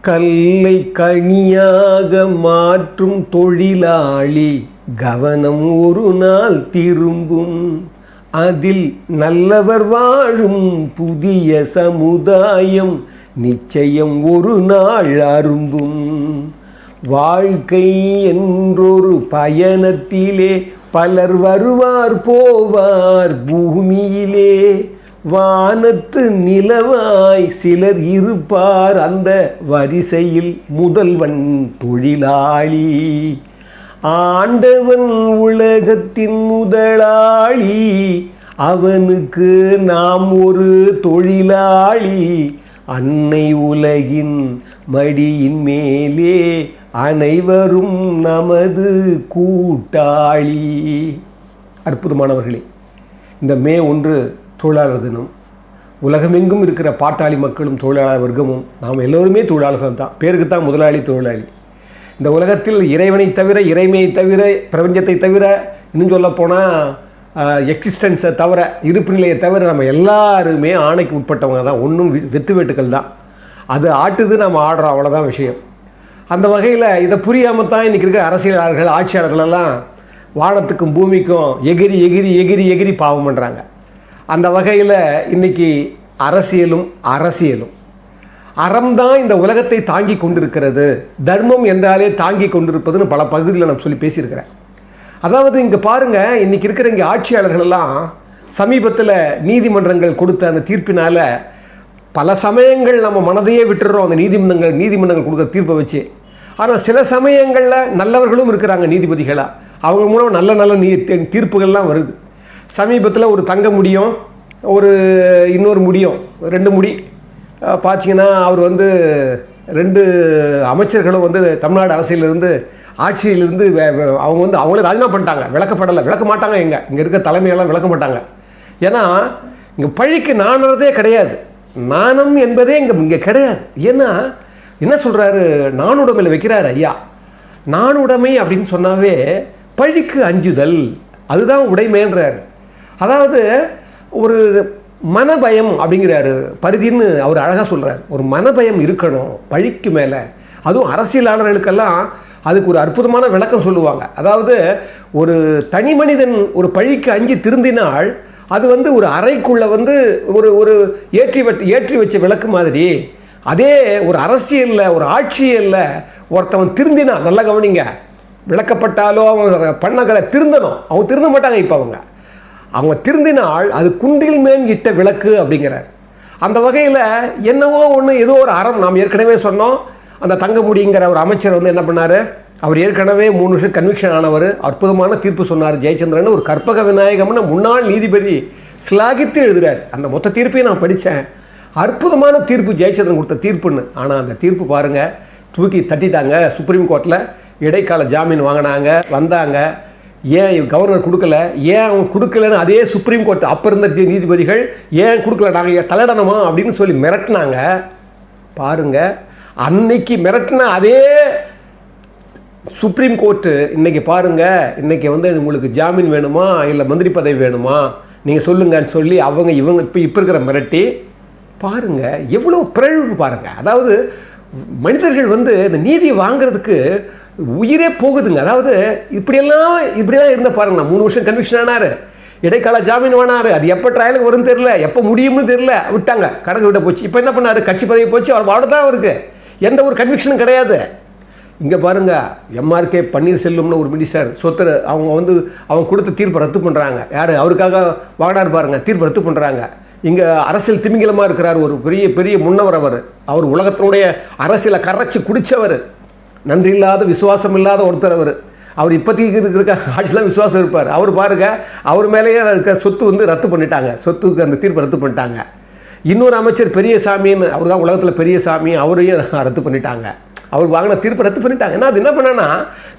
கல்லை கனியாக மாற்றும் தொழிலாளி கவனம் ஒரு நாள் திரும்பும். அதில் நல்லவர் வாழும் புதிய சமுதாயம் நிச்சயம் ஒரு நாள் அரும்பும். வாழ்க்கை என்றொரு பயணத்திலே பலர் வருவார் போவார். பூமியிலே வானத்து நிலவாய் சிலர் இருப்பார் அந்த வரிசையில் முதல்வன் தொழிலாளி. ஆண்டவன் உலகத்தின் முதலாளி. அவனுக்கு நாம் ஒரு தொழிலாளி. அன்னை உலகின் மடியின் மேலே அனைவரும் நமது கூட்டாளி. அற்புதமானவர்களே இந்த மே ஒன்று தொழிலாளர் தினம். உலகமெங்கும் இருக்கிற பாட்டாளி மக்களும் தொழிலாளர் வர்க்கமும் நாம் எல்லோருமே தொழிலாளர்கள் தான். பேருக்கு தான் முதலாளி தொழிலாளி. இந்த உலகத்தில் இறைவனை தவிர இறைமையை தவிர பிரபஞ்சத்தை தவிர இன்னும் சொல்லப்போனால் எக்ஸிஸ்டன்ஸை தவிர இருப்பு நிலையை தவிர நம்ம எல்லாருமே ஆணைக்கு உட்பட்டவங்க தான். ஒன்றும் வெத்து வெட்டுக்கள் தான். அது ஆட்டுது நம்ம ஆடுறோம் அவ்வளோதான் விஷயம். அந்த வகையில் இதை புரியாமல் தான் இன்றைக்கி இருக்கிற அரசியலாளர்கள் ஆட்சியாளர்கள் எல்லாம் வானத்துக்கும் பூமிக்கும் எகிரி எகிரி எகிரி எகிரி பாவம் பண்ணுறாங்க அந்த வகையில் இன்றைக்கி அரசியலும் அரசியலும். அறம் தான் இந்த உலகத்தை தாங்கி கொண்டிருக்கிறது. தர்மம் என்றாலே தாங்கி கொண்டிருப்பதுன்னு பல பகுதியில் நான் சொல்லி பேசியிருக்கிறேன். அதாவது இங்கே பாருங்கள் இன்றைக்கி இருக்கிற இங்கே ஆட்சியாளர்களெல்லாம் சமீபத்தில் நீதிமன்றங்கள் கொடுத்த அந்த தீர்ப்பினால் பல சமயங்கள் நம்ம மனதையே விட்டுறோம். அந்த நீதிமன்றங்கள் நீதிமன்றங்கள் கொடுக்குற தீர்ப்பை வச்சு. ஆனால் சில சமயங்களில் நல்லவர்களும் இருக்கிறாங்க நீதிபதிகளாக அவங்க மூலம் நல்ல நல்ல நீ தீர்ப்புகள்லாம் வருது. சமீபத்தில் ஒரு தங்க முடியும் ஒரு இன்னொரு முடியும் ரெண்டு முடி. பார்த்தீங்கன்னா அவர் வந்து ரெண்டு அமைச்சர்களும் வந்து தமிழ்நாடு அரசியலிருந்து ஆட்சியிலிருந்து அவங்க வந்து அவங்களே ராஜினாமா பண்ணிட்டாங்க. விளக்கப்படலை. விளக்க மாட்டாங்க எங்கே இங்கே இருக்க தலைமையெல்லாம் விளக்க மாட்டாங்க. ஏன்னா இங்கே பழிக்கு நாணறதே கிடையாது. நாணம் என்பதே இங்கே இங்கே கிடையாது. ஏன்னா என்ன சொல்கிறாரு நாணுடைமையில் வைக்கிறார் ஐயா. நாணுடைமை அப்படின்னு சொன்னாவே பழிக்கு அஞ்சுதல். அதுதான் உடைமைன்றார். அதாவது ஒரு மனபயம் அப்படிங்கிறாரு. பரிதின்னு அவர் அழகாக சொல்கிறார் ஒரு மனபயம் இருக்கணும் பழிக்கு மேலே. அதுவும் அரசியலாளர்களுக்கெல்லாம் அதுக்கு ஒரு அற்புதமான விளக்கம் சொல்லுவாங்க. அதாவது ஒரு தனி மனிதன் ஒரு பழிக்கு அஞ்சு திருந்தினால் அது வந்து ஒரு அறைக்குள்ளே வந்து ஒரு ஒரு ஏற்றி வட் ஏற்றி வச்ச விளக்கு மாதிரி. அதே ஒரு அரசியலில் ஒரு ஆட்சியலில் ஒருத்தவன் திருந்தினா நல்லா கவனிங்க. விளக்கப்பட்டாலோ அவங்க பண்ணங்களை திருந்தணும். அவங்க திருந்த மாட்டாங்க இப்போ அவங்க. அவங்க திருந்தினால் அது குன்றில் மேன் இட்ட விளக்கு அப்படிங்கிறார். அந்த வகையில் என்னவோ ஒன்று ஏதோ ஒரு அறம் நாம் ஏற்கனவே சொன்னோம். அந்த தங்கமுடிங்கிற ஒரு அமைச்சர் வந்து என்ன பண்ணார்? அவர் ஏற்கனவே மூணு வருஷம் கன்விக்ஷன் ஆனவர். அற்புதமான தீர்ப்பு சொன்னார் ஜெயச்சந்திரன் ஒரு கற்பக விநாயகம்னு முன்னாள் நீதிபதி ஸ்லாகித்து எழுதுகிறார் அந்த மொத்த தீர்ப்பையும் நான் படித்தேன் அற்புதமான தீர்ப்பு ஜெயச்சந்திரன் கொடுத்த தீர்ப்புன்னு. ஆனால் அந்த தீர்ப்பு பாருங்கள் தூக்கி தட்டிட்டாங்க. சுப்ரீம் கோர்ட்டில் இடைக்கால ஜாமீன் வாங்கினாங்க வந்தாங்க. ஏன் கவர்னர் கொடுக்கல? ஏன் அவன் கொடுக்கலன்னு அதே சுப்ரீம் கோர்ட் அப்போ இருந்த நீதிபதிகள் ஏன் கொடுக்கல? நாங்கள் தலையிடணுமா? அப்படின்னு சொல்லி மிரட்டினாங்க. பாருங்கள் அன்னைக்கு மிரட்டின அதே சுப்ரீம் கோர்ட்டு இன்றைக்கி பாருங்கள் இன்றைக்கி வந்து உங்களுக்கு ஜாமீன் வேணுமா? இல்லை மந்திரி பதவி வேணுமா? நீங்கள் சொல்லுங்கன்னு சொல்லி அவங்க இவங்க இப்போ இப்போ இருக்கிற மிரட்டி பாருங்கள் எவ்வளோ பிறழ்வு பாருங்கள் அதாவது மனிதர்கள் வந்து இந்த நீதியை வாங்குறதுக்கு உயிரே போகுதுங்க. அதாவது இப்படியெல்லாம் இப்படியெல்லாம் இருந்த பாருங்க நான் மூணு வருஷம் கன்விக்ஷன் ஆனார். இடைக்கால ஜாமீன் வாங்கினாரு. அது எப்போ ட்ரையலுக்கு வரும்னு தெரில எப்போ முடியும்னு தெரியல. விட்டாங்க. கணக்கு விட போச்சு. இப்போ என்ன பண்ணார்? கட்சி பதவி போச்சு. அவர் வாட தான் அவருக்கு. எந்த ஒரு கன்விக்ஷனும் கிடையாது. இங்கே பாருங்க. எம்ஆர்கே பன்னீர்செல்வம்னு ஒரு மினிஸ்டர் சொத்து அவங்க வந்து அவங்க கொடுத்த தீர்ப்பை ரத்து பண்ணுறாங்க யார்? அவருக்காக வாடார் பாருங்க. தீர்ப்பு ரத்து பண்ணுறாங்க இங்கே அரசியல் திமிங்கலமாக இருக்கிறார் ஒரு பெரிய பெரிய முன்னவர் அவர். அவர் உலகத்தினுடைய அரசியலை கரைச்சி குடித்தவர் நன்றி இல்லாத விசுவாசம் இல்லாத ஒருத்தர் அவர். அவர் இப்போதைக்கு இருக்கிற ஆட்சியெலாம் விசுவாசம் இருப்பார். அவர் பாருங்க அவர் மேலேயே இருக்க சொத்து வந்து ரத்து பண்ணிட்டாங்க. சொத்துக்கு அந்த தீர்ப்பை ரத்து பண்ணிட்டாங்க. இன்னொரு அமைச்சர் பெரிய சாமின்னு அவர் தான் உலகத்தில் பெரிய சாமி அவரையும் ரத்து பண்ணிட்டாங்க. அவர் வாங்கின தீர்ப்பை ரத்து பண்ணிட்டாங்க. ஏன்னா அது என்ன பண்ணனா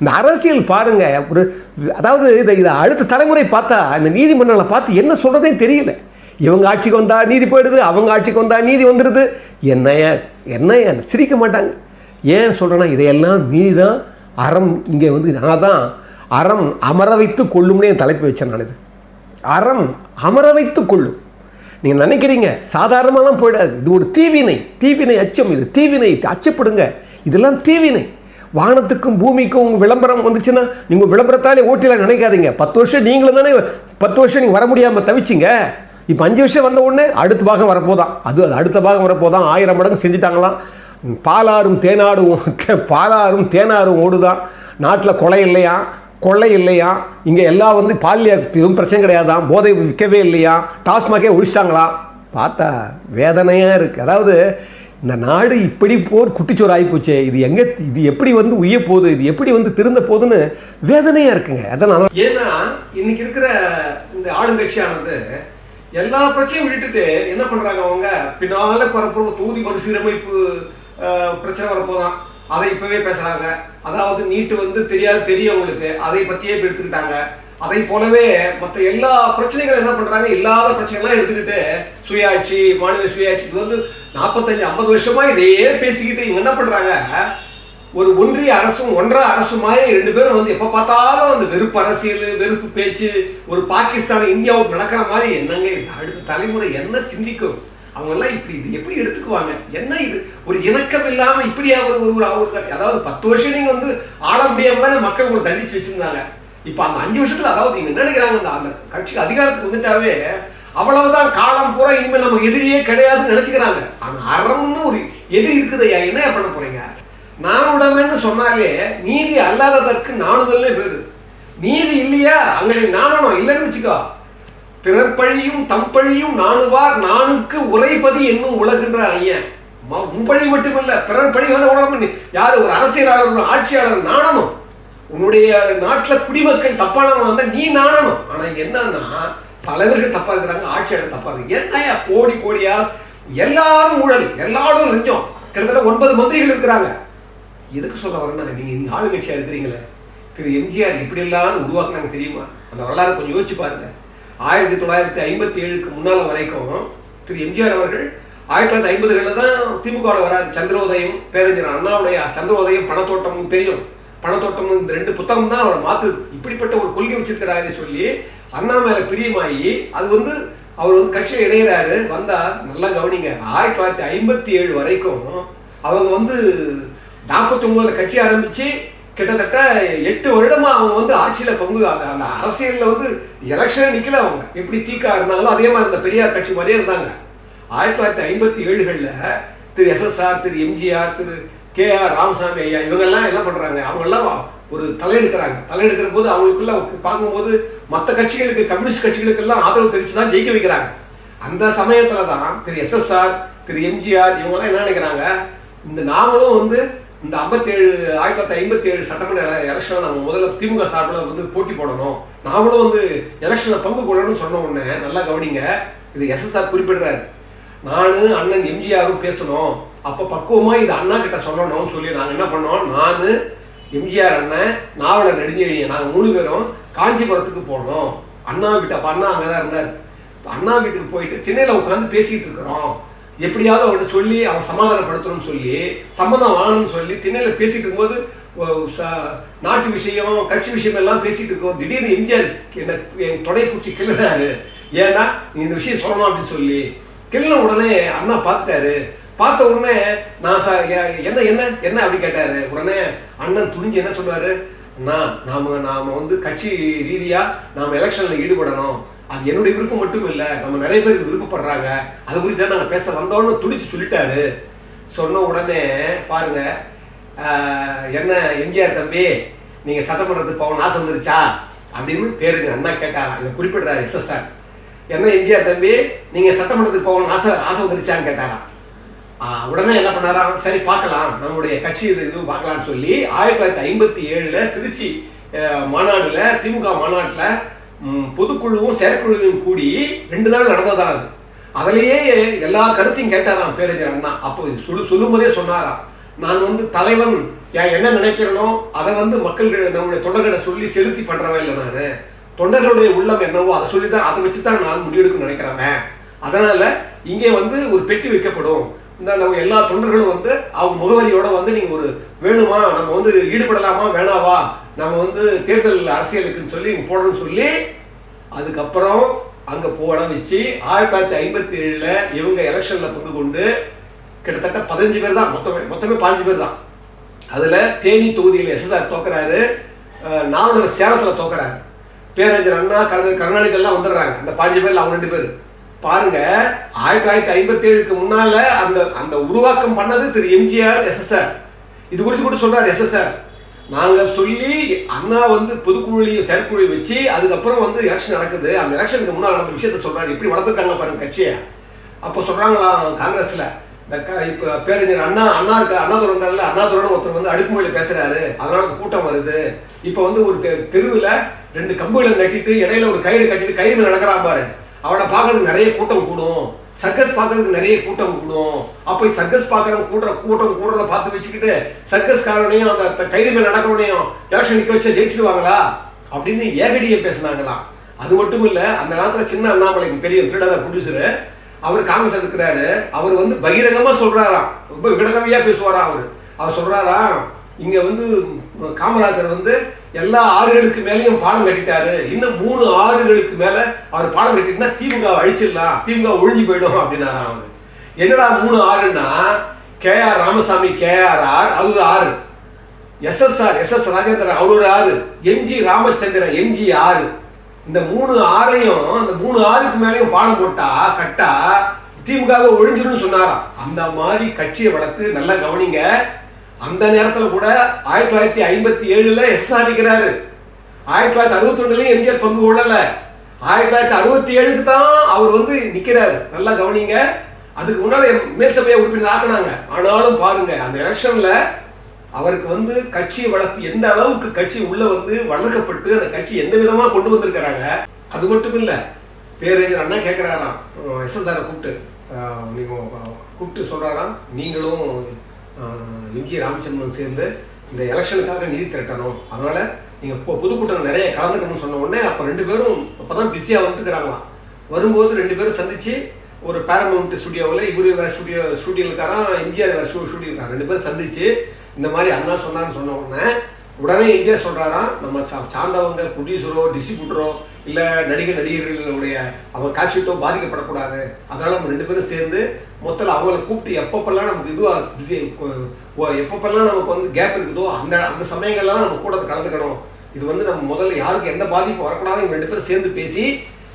இந்த அரசியல் பாருங்கள் ஒரு அதாவது இதை இதை அடுத்த தலைமுறை பார்த்தா இந்த நீதிமன்றங்களை பார்த்து என்ன சொல்கிறதே தெரியல. இவங்க ஆட்சிக்கு வந்தால் நீதி போயிடுது அவங்க ஆட்சிக்கு வந்தால் நீதி வந்துடுது. என்னைய என்னைய சிரிக்க மாட்டாங்க. ஏன் சொல்கிறேன்னா இதையெல்லாம் மீறி தான் அறம் இங்கே வந்து நான் தான் அறம் அமர வைத்து கொள்ளும்னே என் தலைப்பு வச்சேன் நான் இது. அறம் அமர வைத்து கொள்ளும். நீங்கள் நினைக்கிறீங்க சாதாரணமாலாம் போயிடாது. இது ஒரு தீவினை தீவினை அச்சம் இது. தீவினை அச்சப்படுங்க. இதெல்லாம் தீவினை. வானத்துக்கும் பூமிக்கும் உங்கள் விளம்பரம் வந்துச்சுன்னா நீங்கள் விளம்பரத்தாலே ஓட்டிலாம் நினைக்காதீங்க. பத்து வருஷம் நீங்களும் தானே பத்து வருஷம் நீங்கள் வர முடியாமல் தவிச்சிங்க. இப்போ அஞ்சு வருஷம் வந்த உடனே அடுத்த பாகம் வரப்போதான். அது அது அடுத்த பாகம் வரப்போதான். ஆயிரம் மடங்கு செஞ்சுட்டாங்களாம். பாலாறும் தேனாடும் பாலாறும் தேனாரும் ஓடுதான். நாட்டில் கொலை இல்லையா? கொள்ளை இல்லையா? இங்கே எல்லாம் வந்து பாலிய எதுவும் பிரச்சனை கிடையாதான் போதை விற்கவே இல்லையா? டாஸ்மாகே ஒழிச்சிட்டாங்களா? பார்த்தா வேதனையாக இருக்குது அதாவது இந்த நாடு இப்படி போர் குட்டிச்சோர் ஆகிப்போச்சே இது எங்கே இது எப்படி வந்து உய்ய போகுது? இது எப்படி வந்து திருந்த போகுதுன்னு வேதனையாக இருக்குங்க. அதனால ஏன்னா இன்னைக்கு இருக்கிற இந்த ஆளுங்கட்சியானது எல்லா பிரச்சனையும் விட்டுட்டு என்ன பண்ணுறாங்க அவங்க? பின்னால பரப்புற தொகுதி மறுசீரமைப்பு பிரச்சனை வரப்போதான். அதை இப்பவே பேசுறாங்க. அதாவது நீட்டு வந்து தெரியாது தெரியும் அவங்களுக்கு. அதை பத்தியே எடுத்துக்கிட்டாங்க. அதை போலவே மற்ற எல்லா பிரச்சனைகளும் என்ன பண்றாங்க? இல்லாத பிரச்சனைகள்லாம் எடுத்துக்கிட்டு சுயாட்சி மாநில சுயாட்சி. இது வந்து நாற்பத்தஞ்சு ஐம்பது வருஷமா இதையே பேசிக்கிட்டு இவங்க என்ன பண்றாங்க? ஒரு ஒன்றிய அரசும் ஒன்றரை அரசுமாய் ரெண்டு பேரும் வந்து எப்போ பார்த்தாலும் அந்த வெறுப்பு அரசியல் வெறுப்பு பேச்சு ஒரு பாகிஸ்தான் இந்தியாவுக்கு நடக்கிற மாதிரி என்னங்க அடுத்த தலைமுறை என்ன சிந்திக்கும்? அவங்க எல்லாம் இப்படி இது எப்படி எடுத்துக்குவாங்க? என்ன இது? ஒரு இணக்கம் இல்லாம இப்படியா ஒரு ஒரு அதாவது பத்து வருஷம் நீங்க வந்து ஆள முடியாம தானே மக்கள் உங்களை தண்டிச்சு வச்சிருந்தாங்க. இப்ப அந்த அஞ்சு வருஷத்துல அதாவது நீங்க நினைக்கிறாங்க அந்த அந்த கட்சி அதிகாரத்துக்கு வந்துட்டாவே அவ்வளவுதான் காலம் பூரா இனிமேல் நம்ம எதிரியே கிடையாதுன்னு நினைச்சுக்கிறாங்க. ஆனா அறம்னு ஒரு எதிரி இருக்குதையா? என்ன பண்ண போறீங்க? நானுடமைன்னு சொன்னாலே நீதி அல்லாததற்கு நாணுதல்னே பேரு. நீதி இல்லையா? அங்கே நாணணும். இல்லைன்னு வச்சுக்கோ. பிறர் பழியும் தம் பழியும் நாணுவார். நானுக்கு உரைப்பதி என்னும் உலகின்ற ஐயன். உன்பழி உன் பழி மட்டுமல்ல. பிறர் பழி வந்து உலகம் யார்? ஒரு அரசியலாளர் ஆட்சியாளர் நாணணும். உன்னுடைய நாட்டில் குடிமக்கள் தப்பானவன் வந்தால் நீ நாணணும். ஆனால் என்னன்னா தலைவர்கள் தப்பாக இருக்கிறாங்க ஆட்சியாளர் தப்பாக இருக்கு என்னையா கோடி கோடியா? எல்லாரும் ஊழல். எல்லாரும் லஞ்சம். கிட்டத்தட்ட ஒன்பது மந்திரிகள் இருக்கிறாங்க. எதுக்கு சொல்ல வரேன்னா நீங்கள் இங்கே ஆளுங்கட்சியாக இருக்கிறீங்களே? திரு எம்ஜிஆர் இப்படியெல்லாம் உருவாக்குனாங்க தெரியுமா? அந்த வரலாறு கொஞ்சம் யோசிச்சு பாருங்க. ஆயிரத்தி தொள்ளாயிரத்தி ஐம்பத்தி ஏழுக்கு முன்னால் வரைக்கும் திரு எம்ஜிஆர் அவர்கள் ஆயிரத்தி தொள்ளாயிரத்தி ஐம்பதுகளில் தான் திமுகவில் வராது சந்திரோதயம் பேரறிஞர் அண்ணாவுடைய சந்திரோதயம் பணத்தோட்டமும் தெரியும். பணத்தோட்டம் இந்த ரெண்டு புத்தகம் தான் அவரை மாத்துது. இப்படிப்பட்ட ஒரு கொள்கை வச்சிருக்கிறாரு சொல்லி அண்ணா மேல பிரியமாயி அது வந்து அவர் வந்து கட்சியில் இணையிறாரு. வந்தா நல்லா கவனிங்க. ஆயிரத்தி தொள்ளாயிரத்தி ஐம்பத்தி ஏழு வரைக்கும் அவங்க வந்து நாற்பத்தி ஒன்பதுல கட்சி ஆரம்பிச்சு கிட்டத்தட்ட எட்டு வருடமா அவங்க வந்து ஆட்சியில பங்கு அந்த அந்த அரசியல்ல வந்து எலெக்ஷனே நிக்கல அவங்க. எப்படி தீக்கா இருந்தாங்களோ அதே மாதிரி அந்த பெரியார் கட்சி மாதிரியே இருந்தாங்க. ஆயிரத்தி தொள்ளாயிரத்தி ஐம்பத்தி ஏழுகளில் Thiru SSR Thiru MGR Thiru K R Ramasamy ஐயா இவங்கெல்லாம் என்ன பண்றாங்க? அவங்கெல்லாம் ஒரு தலையெடுக்கிறாங்க. தலையெடுக்கிற போது அவங்களுக்குள்ள பார்க்கும்போது மற்ற கட்சிகளுக்கு கம்யூனிஸ்ட் கட்சிகளுக்கெல்லாம் ஆதரவு தெரிவித்து தான் ஜெயிக்க வைக்கிறாங்க. அந்த சமயத்துல தான் திரு எஸ்எஸ்ஆர் திரு எம்ஜிஆர் இவங்கெல்லாம் என்ன நினைக்கிறாங்க? இந்த நாமளும் வந்து இந்த 57 ஆயிரத்தி தொள்ளாயிரத்தி ஐம்பத்தி ஏழு சட்டமன்ற எலெக்ஷன் நம்ம முதல்ல திமுக சார்பில் வந்து போட்டி போடணும். நாமளும் வந்து எலெக்ஷனில் பங்கு கொள்ளணும்னு சொன்ன உடனே நல்லா கவனிங்க. இது எஸ்எஸ்ஆர் குறிப்பிடுறாரு. நானும் அண்ணன் எம்ஜிஆரும் பேசணும். அப்போ பக்குவமாக இது அண்ணா கிட்ட சொல்லணும்னு சொல்லி நாங்கள் என்ன பண்ணோம்? நான் எம்ஜிஆர் அண்ணன் நாவலர் நெடுஞ்செழியன் நாங்கள் மூணு பேரும் காஞ்சிபுரத்துக்கு போனோம். அண்ணா வீட்டு அப்போ அண்ணா அங்கே தான் இருந்தார். அண்ணா வீட்டுக்கு போயிட்டு திண்ணையில் உட்காந்து பேசிட்டு இருக்கிறோம். எப்படியாவது அவர்கிட்ட சொல்லி அவன் சமாதானப்படுத்தணும்னு சொல்லி சம்மதம் வாங்கணும்னு சொல்லி திண்ணையில் பேசிட்டு இருக்கும்போது நாட்டு விஷயம் கட்சி விஷயம் எல்லாம் பேசிட்டு இருக்கோம். திடீர்னு எம்ஜிஆர் என்ன என் தொடைப்பூச்சி பூச்சி ஏன்னா நீ இந்த விஷயம் சொல்லணும் அப்படின்னு சொல்லி கிள்ள உடனே அண்ணா பார்த்துட்டாரு. பார்த்த உடனே நான் என்ன என்ன என்ன அப்படி கேட்டாரு? உடனே அண்ணன் துணிஞ்சு என்ன சொல்றாரு அண்ணா நாம நாம வந்து கட்சி ரீதியா நாம எலெக்ஷன்ல ஈடுபடணும். அது என்னுடைய விருப்பம் மட்டும் இல்லை நம்ம நிறைய பேருக்கு விருப்பப்படுறாங்க. அது குறித்து தான் நாங்கள் பேச வந்தோன்னு துடிச்சு சொல்லிட்டாரு. சொன்ன உடனே பாருங்க என்ன எம்ஜிஆர் தம்பி நீங்க சட்டமன்றத்துக்கு போகணும் ஆசை வந்துருச்சா? அப்படின்னு பேருங்க அண்ணா கேட்டாரா இதை குறிப்பிடுறாரு எஸ்எஸ்ஆர் என்ன எம்ஜிஆர் தம்பி நீங்க சட்டமன்றத்துக்கு போகணும் ஆசை ஆசை வந்துருச்சான்னு கேட்டாரா? உடனே என்ன பண்ணாரா? சரி பார்க்கலாம். நம்முடைய கட்சி இது இது பார்க்கலாம்னு சொல்லி ஆயிரத்தி தொள்ளாயிரத்தி ஐம்பத்தி ஏழில் திருச்சி அஹ், மாநாடுல திமுக மாநாட்டில் பொதுக்குழுவும் செயற்குழுவும் கூடி ரெண்டு நாள் நடந்ததான் அது? அதுலயே எல்லா கருத்தையும் கேட்டாராம் பேரறிஞர் அண்ணா. அப்போ சொல்லு சொல்லும் போதே சொன்னாராம். நான் வந்து தலைவன் என்ன நினைக்கிறனோ அதை வந்து மக்கள் நம்முடைய தொண்டர்களை சொல்லி செலுத்தி பண்ணுறவன் இல்லை நான். தொண்டர்களுடைய உள்ளம் என்னவோ அதை சொல்லி தான் அதை வச்சு தான் நான் முடிவெடுக்கணும்னு நினைக்கிறவன் அதனால இங்கே வந்து ஒரு பெட்டி வைக்கப்படும். இந்த நம்ம எல்லா தொண்டர்களும் வந்து அவங்க முகவரியோட வந்து நீங்கள் ஒரு வேணுமா நம்ம வந்து ஈடுபடலாமா வேணாவா? நம்ம வந்து தேர்தல் அரசியலுக்குன்னு சொல்லி போடணும்னு சொல்லி அதுக்கப்புறம் அங்கே போட வச்சு ஆயிரத்தி தொள்ளாயிரத்தி ஐம்பத்தி ஏழில் இவங்க எலெக்ஷனில் பங்கு கொண்டு கிட்டத்தட்ட பதினஞ்சு பேர் தான் மொத்தமே மொத்தமே பாஞ்சு பேர் தான். அதில் தேனி தொகுதியில் எஸ்எஸ்ஆர் தோக்குறாரு நாவலர் சேலத்தில் தோக்குறாரு. பேரறிஞர் அண்ணா கலைஞர் கருணாநிதி எல்லாம் வந்துடுறாங்க. அந்த பாஞ்சு பேரில் அவங்க ரெண்டு பேர். பாருங்க ஆயிரத்தி தொள்ளாயிரத்தி ஐம்பத்தி ஏழுக்கு முன்னால அந்த அந்த உருவாக்கம் பண்ணது திரு எம்ஜிஆர் எஸ்எஸ்ஆர். இது குறித்து கூட சொல்றாரு எஸ்எஸ்ஆர். நாங்கள் சொல்லி அண்ணா வந்து பொதுக்குழுலையும் செயற்குழு வச்சு அதுக்கப்புறம் வந்து எலெக்ஷன் நடக்குது. அந்த எலெக்ஷனுக்கு முன்னால் நடந்த விஷயத்த சொல்கிறாரு எப்படி வளர்த்துருக்காங்க பாருங்க கட்சியை. அப்போ சொல்றாங்களாம் காங்கிரஸில். இந்த க- இப்ப பேரறிஞர் அண்ணா அண்ணா இருக்க அண்ணா துறந்தாரில் அண்ணா துறன்னு ஒருத்தர் வந்து அடுக்குமொழியில் பேசுகிறாரு அதனால அந்த கூட்டம் வருது. இப்போ வந்து ஒரு தெ- ரெண்டு கம்புகளை நட்டிட்டு இடையில ஒரு கயிறு கட்டிட்டு கயிறு நடக்கிறான் பாரு. அவனை பார்க்கறதுக்கு நிறைய கூட்டம் கூடும். சர்க்கஸ் பார்க்கறதுக்கு நிறைய கூட்டம் கூடும் அப்போ சர்க்கஸ் பார்க்கறவங்க கூட்டுற கூட்டம் கூடுறத பார்த்து வச்சுக்கிட்டு சர்க்கஸ்காரனையும் அந்த அந்த மேல் நடக்கிறவனையும் எலெக்ஷன் நிற்க வச்சா ஜெயிச்சிடுவாங்களா? அப்படின்னு ஏகடியை பேசினாங்களாம். அது மட்டும் இல்லை அந்த நேரத்தில் சின்ன அண்ணாமலைக்கு தெரியும் திருடாத ப்ரொடியூசரு அவர் காங்கிரஸ் இருக்கிறாரு. அவர் வந்து பகிரங்கமாக சொல்கிறாராம் ரொம்ப விகடகவியா பேசுவாராம் அவர். அவர் சொல்கிறாராம் இங்க வந்து காமராஜர் வந்து எல்லா ஆறுகளுக்கு மேலேயும் பாலம் கட்டிட்டாரு. இன்னும் மூணு ஆறுகளுக்கு மேல அவர் பாலம் கட்டிட்டுனா திமுக அழிச்சிடலாம். திமுக ஒழிஞ்சு போயிடும் அப்படின்னாராம் அவர். என்னடா மூணு ஆறுன்னா? K R Ramasamy K R R அது ஆறு. எஸ்எஸ்ஆர் எஸ் எஸ் ராஜேந்திரன் அவர் ஒரு ஆறு எம்ஜி ராமச்சந்திரன் எம்ஜி ஆறு. இந்த மூணு ஆறையும் இந்த மூணு ஆறுக்கு மேலேயும் பாலம் போட்டா கட்டா திமுக ஒழிஞ்சிருன்னு சொன்னாராம். அந்த மாதிரி கட்சியை வளர்த்து நல்லா கவனிங்க. அந்த நேரத்தில் கூட ஆயிரத்தி தொள்ளாயிரத்தி ஐம்பத்தி ஏழுல எஸ் நிற்கிறாரு ஆயிரத்தி தொள்ளாயிரத்தி அறுபத்தி ஒன்றுலையும் எம்ஜிஆர் பங்கு கொள்ளல. ஆயிரத்தி தொள்ளாயிரத்தி அறுபத்தி ஏழுக்கு தான் அவர் வந்து நிக்கிறாரு. நல்லா கவனிங்க. அதுக்கு முன்னால மேல் சபையை உறுப்பினர் ஆக்குனாங்க. ஆனாலும் பாருங்க அந்த எலெக்ஷன்ல அவருக்கு வந்து கட்சி வளர்த்து எந்த அளவுக்கு கட்சி உள்ள வந்து வளர்க்கப்பட்டு அந்த கட்சி எந்த விதமா கொண்டு வந்திருக்கிறாங்க அது மட்டும் இல்ல பேரறிஞர் அண்ணா கேட்கிறாராம் எஸ்எஸ்ஆரை கூப்பிட்டு கூப்பிட்டு சொல்றாராம். நீங்களும் எம்ஜி ராமச்சந்திரன் சேர்ந்து இந்த எலெக்ஷனுக்காக நிதி திரட்டணும். அதனால நீங்கள் பொ- பொதுக்கூட்டம் நிறைய கலந்துக்கணும்னு சொன்ன உடனே அப்போ ரெண்டு பேரும் அப்போ தான் பிஸியாக வந்துட்டுக்கிறாங்களாம் வரும்போது ரெண்டு பேரும் சந்தித்து ஒரு பேரமௌண்ட் ஸ்டுடியோவில் இவர் வேறு ஸ்டுடியோ ஸ்டுடியோ இருக்காராம் எம்ஜிஆர் வேறு ஸ்டூ ஸ்டுடியோ இருக்காங்க ரெண்டு பேரும் சந்தித்து இந்த மாதிரி அண்ணா சொன்னான்னு சொன்ன உடனே உடனே எங்கே சொல்கிறாராம் நம்ம சா- சார்ந்தவங்க ப்ரொடியூசரோ டிஸ்ட்ரிபியூட்டரோ இல்லை நடிகர் நடிகர்களுடைய அவங்க காட்சிட்டோ பாதிக்கப்படக்கூடாது. அதனால் நம்ம ரெண்டு பேரும் சேர்ந்து மொத்தத்தில் அவங்கள கூப்பிட்டு எப்பப்பெல்லாம் நமக்கு இதுவாக பிஸி எப்பப்பெல்லாம் நமக்கு வந்து கேப் இருக்குதோ அந்த அந்த சமயங்கள்லாம் நம்ம கூட கலந்துக்கணும். இது வந்து நம்ம முதல்ல யாருக்கு எந்த பாதிப்பும் வரக்கூடாது இவங்க ரெண்டு பேரும் சேர்ந்து பேசி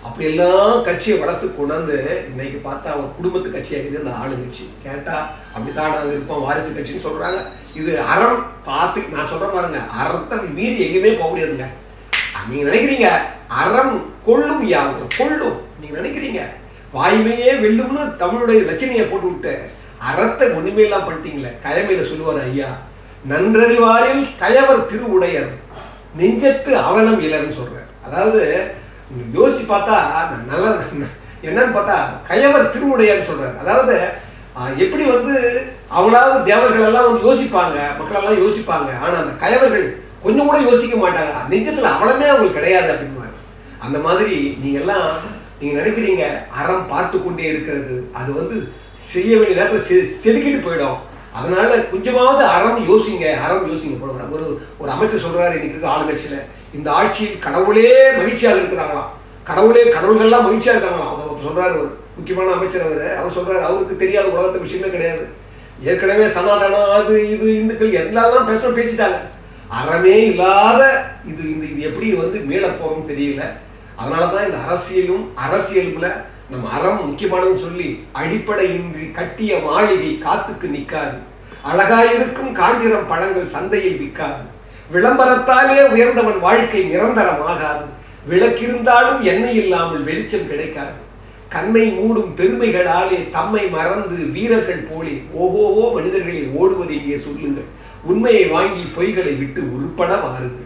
அப்படி எல்லாம் கட்சியை வளர்த்து கொண்டாந்து இன்னைக்கு பார்த்தா அவங்க குடும்பத்து கட்சியாகுது அந்த ஆளுங்கட்சி கேட்டா அப்படித்தான் நாங்கள் இருப்போம் வாரிசு கட்சின்னு சொல்றாங்க. இது அறம் பார்த்து நான் சொல்ற பாருங்க அறத்தை மீறி எங்கேயுமே போக முடியாதுங்க. நீங்க நினைக்கிறீங்க அறம் கொள்ளும் யாரும் கொள்ளும். நீங்க நினைக்கிறீங்க வாய்மையே வெல்லும்னு தமிழுடைய ரச்சனையை போட்டு விட்டு அறத்தை ஒண்ணுமே பண்ணிட்டீங்களே கயமையில சொல்லுவார் ஐயா நன்றறிவாரில் கயவர் திருவுடையர் நெஞ்சத்து அவலம் இலர்னு சொல்கிறார் அதாவது யோசிச்சு பார்த்தா நல்ல என்னன்னு பார்த்தா கயவர் திருவுடையான்னு சொல்றாரு. அதாவது எப்படி வந்து அவளாவது தேவர்கள் எல்லாம் வந்து யோசிப்பாங்க மக்கள் எல்லாம் யோசிப்பாங்க ஆனா அந்த கயவர்கள் கொஞ்சம் கூட யோசிக்க மாட்டாங்க. நெஞ்சத்துல அவலமே அவங்களுக்கு கிடையாது அப்படின்னு அந்த மாதிரி நீங்க நீங்கள் நீங்க நினைக்கிறீங்க அறம் பார்த்து கொண்டே இருக்கிறது. அது வந்து செய்ய வேண்டிய நேரத்தில் செ- செதுக்கிட்டு போயிடும். அதனால கொஞ்சமாவது அறம் யோசிங்க. அறம் யோசிங்க. போடுறாங்க ஒரு ஒரு அமைச்சர் சொல்றாரு இன்னைக்கு இருக்க ஆளுங்கட்சியில. இந்த ஆட்சியில் கடவுளே மகிழ்ச்சியாக இருக்கிறாங்களாம். கடவுளே கடவுள்கள்லாம் மகிழ்ச்சியாக இருக்காங்களாம். அவர் சொல்கிறாரு சொல்றாரு ஒரு முக்கியமான அமைச்சர் அவர். அவர் சொல்றாரு அவருக்கு தெரியாத உலகத்தை விஷயமே கிடையாது. ஏற்கனவே சனாதனம் அது இது இந்துக்கள் எல்லாம் பேசணும் பேசிட்டாங்க. அறமே இல்லாத இது இந்த இது எப்படி வந்து மேலே போகணும்னு தெரியல. அதனால தான் இந்த அரசியலும் அரசியலுக்குள்ள நம்ம அறம் முக்கியமானதுன்னு சொல்லி அடிப்படையின்றி கட்டிய மாளிகை காத்துக்கு நிற்காது அழகாயிருக்கும் காஞ்சிரம் பழங்கள் சந்தையில் விற்காது. விளம்பரத்தாலே உயர்ந்தவன் வாழ்க்கை நிரந்தரமாகாது. விளக்கிருந்தாலும் எண்ணெய் இல்லாமல் வெளிச்சம் கிடைக்காது. கண்ணை மூடும் பெருமைகளாலே தம்மை மறந்து வீரர்கள் போலே ஓஹோஹோ மனிதர்களை ஓடுவதை இங்கே சொல்லுங்கள். உண்மையை வாங்கி பொய்களை விட்டு உருப்பட வாருங்கள்.